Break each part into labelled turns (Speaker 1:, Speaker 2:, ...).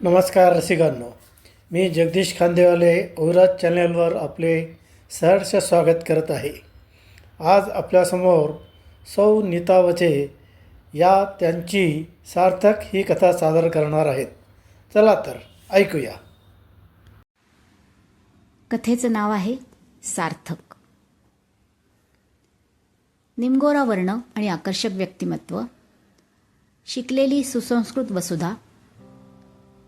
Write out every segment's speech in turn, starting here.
Speaker 1: नमस्कार रसिकांनो. मी जगदीश खांदेवाले ओराज चॅनलवर आपले सहर्ष स्वागत करत आहे. आज आपल्यासमोर सौ नीता वचे या त्यांची सार्थक ही कथा सादर करणार आहेत. चला तर ऐकूया.
Speaker 2: कथेचं नाव आहे सार्थक. निमगोरा वर्ण आणि आकर्षक व्यक्तिमत्व शिकलेली सुसंस्कृत वसुधा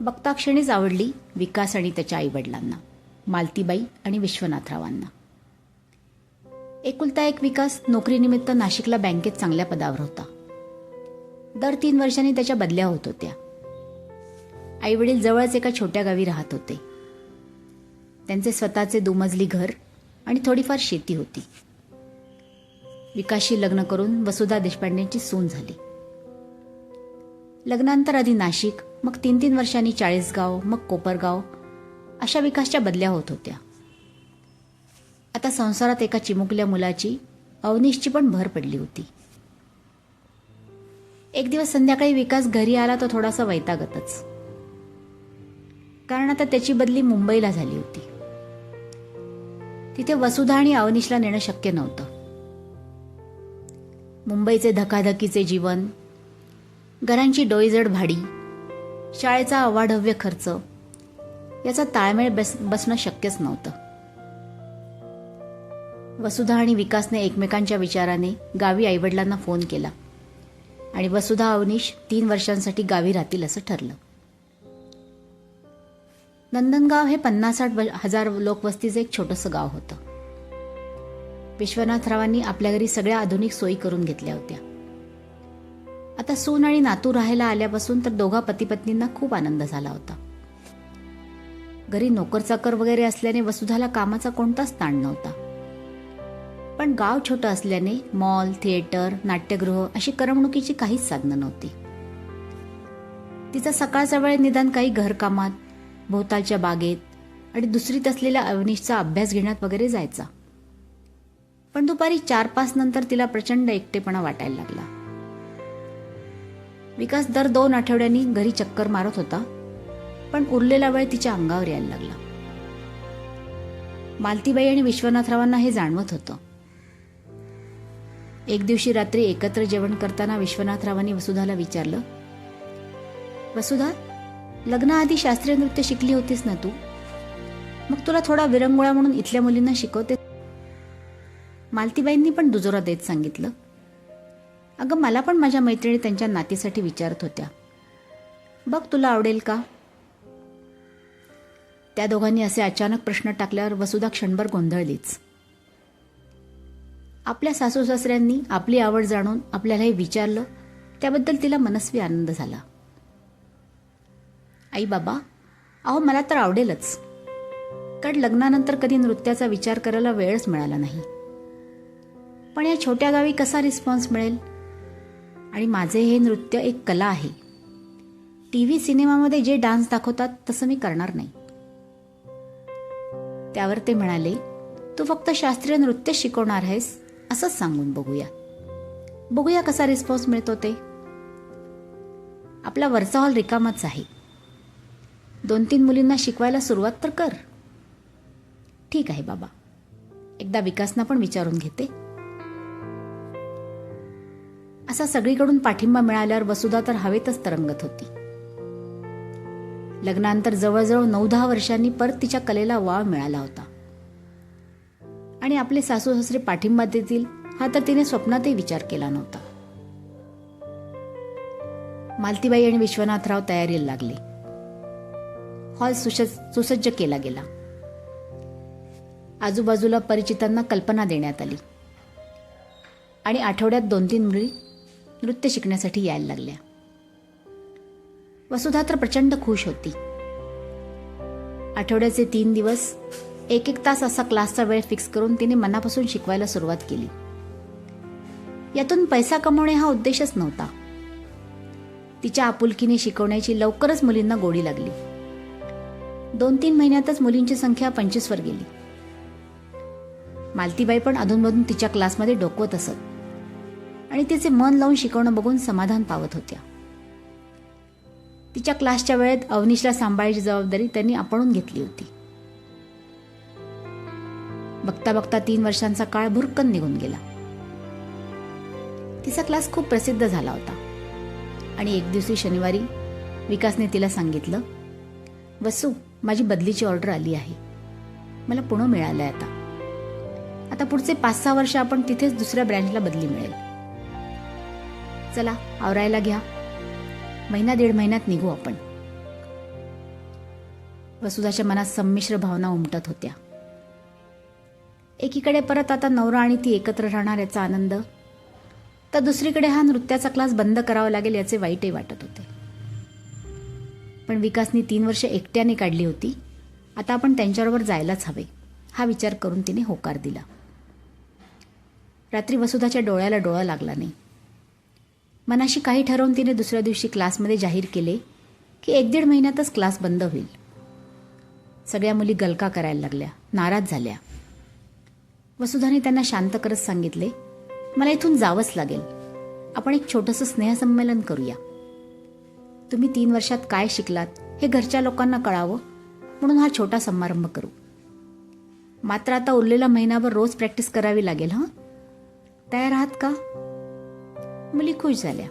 Speaker 2: बघताक्षणीच आवडली विकास आणि त्याच्या आईवडिलांना मालतीबाई आणि विश्वनाथरावांना एकुलता एक विकास नोकरीनिमित्त नाशिकला बँकेत चांगल्या पदावर होता. दर तीन वर्षांनी त्याच्या बदल्या होत होत्या. आईवडील जवळच एका छोट्या गावी राहत होते. त्यांचे स्वतःचे दुमजली घर आणि थोडीफार शेती होती. विकासशी लग्न करून वसुधा देशपांडेंची सून झाली. लग्नांतर आधी नाशिक मग तीन तीन वर्षांनी चाळीसगाव मग कोपरगाव अशा विकासच्या बदल्या होत होत्या. आता संसारात एका चिमुकल्या मुलाची अवनीशची पण भर पडली होती. एक दिवस संध्याकाळी विकास घरी आला तो थोडासा वैतागतच. कारण आता त्याची बदली मुंबईला झाली होती. तिथे वसुधा आणि अवनीशला नेणं शक्य नव्हतं. मुंबईचे धकाधकीचे जीवन घरांची डोईजड भाडी शाळेचा अवाढव्य खर्च. याचा ताळमेळ बस बसणं शक्यच नव्हतं. वसुधा आणि विकासने एकमेकांच्या विचाराने गावी आईवडिलांना फोन केला. आणि वसुधा अवनीश तीन वर्षांसाठी गावी राहतील असं ठरलं. नंदनगाव हे पन्नास साठ हजार लोकवस्तीचं एक छोटंसं गाव होतं. विश्वनाथरावांनी आपल्या घरी सगळ्या आधुनिक सोयी करून घेतल्या होत्या. आता सून आणि नातू राहायला आल्यापासून तर दोघा पतीपत्नींना खूप आनंद झाला होता. घरी नोकरचाकर वगैरे असल्याने वसुधाला कामाचा कोणताच ताण नव्हता. पण गाव छोटं असल्याने मॉल थिएटर नाट्यगृह अशी करमणुकीची काहीच साधनं नव्हती. तिचा सकाळचा वेळ निदान काही घरकामात भोवतालच्या बागेत आणि दुसरीत असलेल्या अवनीशचा अभ्यास घेण्यात वगैरे जायचा. पण दुपारी चार पाच नंतर तिला प्रचंड एकटेपणा वाटायला लागला. विकास दर दोन आठवड्यांनी घरी चक्कर मारत होता पण उरलेला वेळ तिच्या अंगावर यायला लागला. मालतीबाई आणि विश्वनाथरावांना हे जाणवत होतं. एक दिवशी रात्री एकत्र जेवण करताना विश्वनाथरावांनी वसुधाला विचारलं वसुधा लग्नाआधी शास्त्रीय नृत्य शिकली होतीस ना तू? मग तुला थोडा विरंगुळा म्हणून इथल्या मुलींना शिकवते मालतीबाईंनी पण दुजोरा देत सांगितलं अगं मला पण माझ्या मैत्रिणी त्यांच्या नातीसाठी विचारत होत्या. बघ तुला आवडेल का? त्या दोघांनी असे अचानक प्रश्न टाकल्यावर वसुधा क्षणभर गोंधळलीच. आपल्या सासू सासऱ्यांनी आपली आवड जाणून आपल्याला हे विचारलं त्याबद्दल तिला मनस्वी आनंद झाला. आई बाबा अहो मला तर आवडेलच. कारण लग्नानंतर कधी नृत्याचा विचार करायला वेळच मिळाला नाही. पण या छोट्या गावी कसा रिस्पॉन्स मिळेल? आणि माझे हे नृत्य एक कला आहे. टी व्ही सिनेमामध्ये जे डान्स दाखवतात तसं मी करणार नाही. त्यावर ते म्हणाले तू फक्त शास्त्रीय नृत्य शिकवणार आहेस असंच सांगून बघूया. बघूया कसा रिस्पॉन्स मिळतो ते. आपला वरचा हॉल रिकामाच आहे. दोन तीन मुलींना शिकवायला सुरुवात तर कर. ठीक आहे बाबा. एकदा विकासना पण विचारून घेते. असा सगळीकडून पाठिंबा मिळाल्यावर वसुधा तर हवेतच तरंगत होती. लग्नानंतर जवळजवळ नऊ दहा वर्षांनी परत तिच्या कलेला वाव मिळाला होता. आणि आपले सासू सासरे पाठिंबा देतील हा तर तिने स्वप्नातही विचार केला नव्हता. मालतीबाई आणि विश्वनाथराव तयारीला लागले. हॉल सुसज्ज सुसज्ज केला गेला. आजूबाजूला परिचितांना कल्पना देण्यात आली. आणि आठवड्यात दोन तीन मुली नृत्य शिकण्यासाठी यायला लागल्या. वसुधा तर प्रचंड खुश होती. आठवड्याचे तीन दिवस एक एक तास असा क्लासचा वेळ फिक्स करून तिने मनापासून शिकवायला सुरुवात केली. यातून पैसा कमवणे हा उद्देशच नव्हता. तिच्या आपुलकीने शिकवण्याची लवकरच मुलींना गोडी लागली. दोन तीन महिन्यातच मुलींची संख्या पंचवीसवर गेली. मालतीबाई पण अधूनमधून तिच्या क्लासमध्ये डोकवत असत. आणि तिचे मन लावून शिकवणं बघून समाधान पावत होत्या. तिच्या क्लासच्या वेळेत अवनीशला सांभाळायची जबाबदारी त्यांनी आपणून घेतली होती. बघता बघता तीन वर्षांचा काळ भुरकन निघून गेला. तिचा क्लास खूप प्रसिद्ध झाला होता. आणि एक दिवशी शनिवारी विकासने तिला सांगितलं वसू माझी बदलीची ऑर्डर आली आहे. मला पुणे मिळालं आहे आता. आता पुढचे पाच सहा वर्ष आपण तिथेच दुसऱ्या ब्रँचला बदली मिळेल. चला आवरायला घ्या. महिना दीड महिन्यात निघू आपण. वसुधाच्या मनात संमिश्र भावना उमटत होत्या. एकीकडे परत आता नवरा आणि ती एकत्र राहणार याचा आनंद तर दुसरीकडे हा नृत्याचा क्लास बंद करावा लागेल याचे वाईटही वाटत होते. पण विकासनी तीन वर्ष एकट्याने काढली होती. आता आपण त्यांच्याबरोबर जायलाच हवे हा विचार करून तिने होकार दिला. रात्री वसुधाच्या डोळ्याला डोळा लागला नाही. मनाशी काही ठरवून तिने दुसऱ्या दिवशी क्लासमध्ये जाहीर केले की एक दीड महिन्यातच क्लास बंद होईल. सगळ्या मुली गलका करायला लागल्या नाराज झाल्या. वसुधाने त्यांना शांत करत सांगितले मला इथून जावंच लागेल. आपण एक छोटंसं स्नेहसंमेलन करूया. तुम्ही तीन वर्षात काय शिकलात हे घरच्या लोकांना कळावं म्हणून हा छोटा समारंभ करू. मात्र आता उरलेला महिनाभर रोज प्रॅक्टिस करावी लागेल हं? तयार आहात का? मुली खुश झाल्या.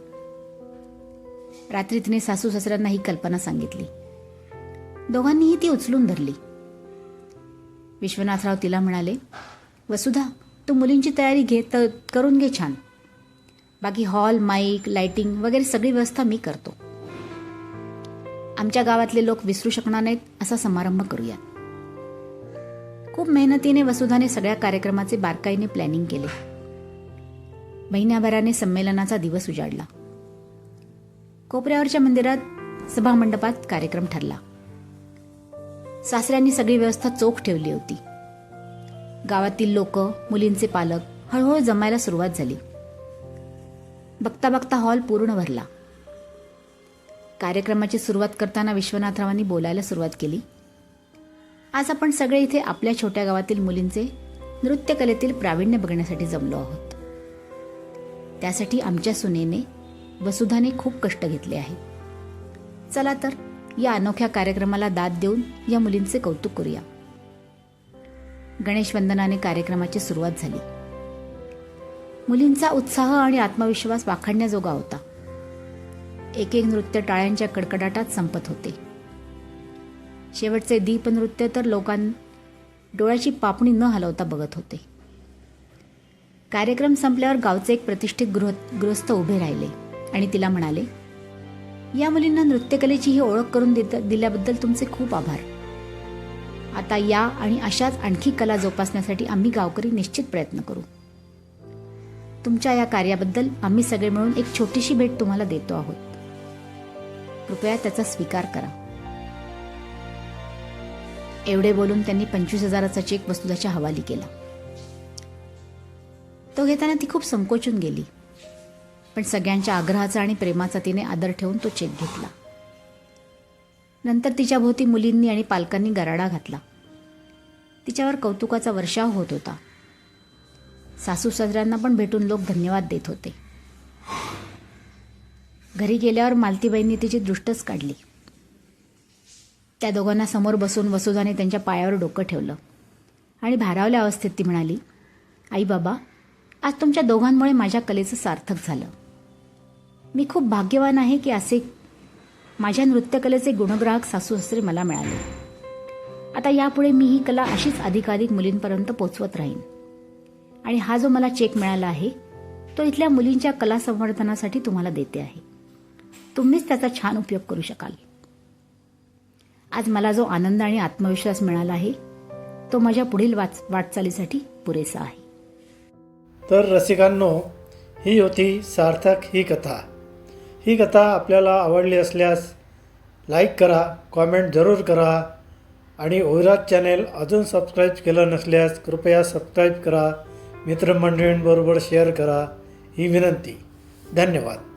Speaker 2: रात्री तिने सासू सासऱ्यांना ही कल्पना सांगितली. दोघांनीही ती उचलून धरली. विश्वनाथराव तिला म्हणाले वसुधा तू मुलींची तयारी घे तर करून घे छान. बाकी हॉल माईक लाइटिंग वगैरे सगळी व्यवस्था मी करतो. आमच्या गावातले लोक विसरू शकणार नाहीत असा समारंभ करूया खूप मेहनतीने वसुधाने सगळ्या कार्यक्रमाचे बारकाईने प्लॅनिंग केले. महिन्याभराने संमेलनाचा दिवस उजाडला. कोपऱ्यावरच्या मंदिरात सभामंडपात कार्यक्रम ठरला. सासऱ्यांनी सगळी व्यवस्था चोख ठेवली होती. गावातील लोक मुलींचे पालक हळूहळू जमायला सुरुवात झाली. बघता बघता हॉल पूर्ण भरला. कार्यक्रमाची सुरुवात करताना विश्वनाथरावांनी बोलायला सुरुवात केली. आज आपण सगळे इथे आपल्या छोट्या गावातील मुलींचे नृत्यकलेतील प्रावीण्य बघण्यासाठी जमलो आहोत. त्यासाठी आमच्या सुनेने वसुधाने खूप कष्ट घेतले आहे. चला तर या अनोख्या कार्यक्रमाला दाद देऊन या मुलींचे कौतुक करूया. गणेश वंदनाने कार्यक्रमाची सुरुवात झाली. मुलींचा उत्साह आणि आत्मविश्वास वाखाणण्याजोगा होता. एक एक नृत्य टाळ्यांच्या कडकडाटात संपत होते. शेवटचे दीप नृत्य तर लोकां डोळ्याची पापणी न हलवता बघत होते. कार्यक्रम संपल्यावर गावचे एक प्रतिष्ठित गृह गृहस्थ उभे राहिले. आणि तिला म्हणाले या मुलींना नृत्यकलेची ही ओळख करून देत दिल्याबद्दल तुमचे खूप आभार. आता या आणि अशाच आणखी कला जोपासण्यासाठी आम्ही गावकरी निश्चित प्रयत्न करू. तुमच्या या कार्याबद्दल आम्ही सगळे मिळून एक छोटीशी भेट तुम्हाला देतो आहोत. कृपया त्याचा स्वीकार करा. एवढे बोलून त्यांनी पंचवीस हजाराचा चेक वस्तुदाच्या हवाली केला. तो घेताना ती खूप संकोचून गेली. पण सगळ्यांच्या आग्रहाचा आणि प्रेमाचा तिने आदर ठेवून तो चेक घेतला. नंतर तिच्या भोवती मुलींनी आणि पालकांनी गराडा घातला. तिच्यावर कौतुकाचा वर्षाव होत होता. सासू सासऱ्यांना पण भेटून लोक धन्यवाद देत होते. घरी गेल्यावर मालतीबाईंनी तिची दृष्टच काढली. त्या दोघांना समोर बसून वसुधाने त्यांच्या पायावर डोकं ठेवलं. आणि भारावल्या अवस्थेत ती म्हणाली आई बाबा आज तुमच्या दोघांमुळे माझ्या कलेचं सार्थक झालं. मी खूप भाग्यवान आहे की असे माझ्या नृत्यकलेचे गुणग्राहक सासू सासरे मला मिळाले. आता यापुढे मी ही कला अशीच अधिकाधिक मुलींपर्यंत पोचवत राहीन. आणि हा जो मला चेक मिळाला आहे तो इथल्या मुलींच्या कला संवर्धनासाठी तुम्हाला देते आहे. तुम्हीच त्याचा छान उपयोग करू शकाल. आज मला जो आनंद आणि आत्मविश्वास मिळाला आहे तो माझ्या पुढील वाच वाटचालीसाठी पुरेसा आहे.
Speaker 1: तर रसिकांनो ही होती सार्थक ही कथा. ही कथा आपल्याला आवडली असल्यास लाईक करा कॉमेंट जरूर करा आणि ओविराज चॅनेल अजून सबस्क्राईब केलं नसल्यास कृपया सबस्क्राईब करा मित्रमंडळींबरोबर शेअर करा ही विनंती. धन्यवाद.